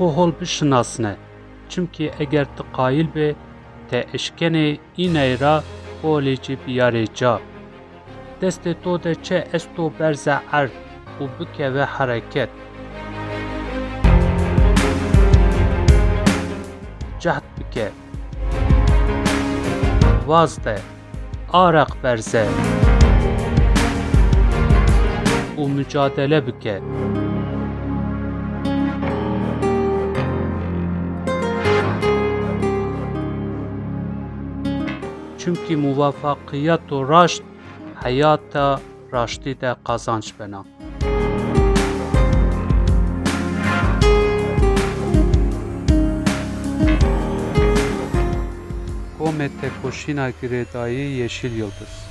xo hol bişinasine. Çünkü eğer tu qayil be te eşkene ineyra holêcî biyarê ca. Destê to de çe esto berze erd û bikeve hereket. Cehd bike. Vaz de. Araq berze. û mücadele bike. Çünkü muvaffakiyet û raşt heyata raştî de kazanç bena. Komete Koşina Girêdayî Yeşil Yıldız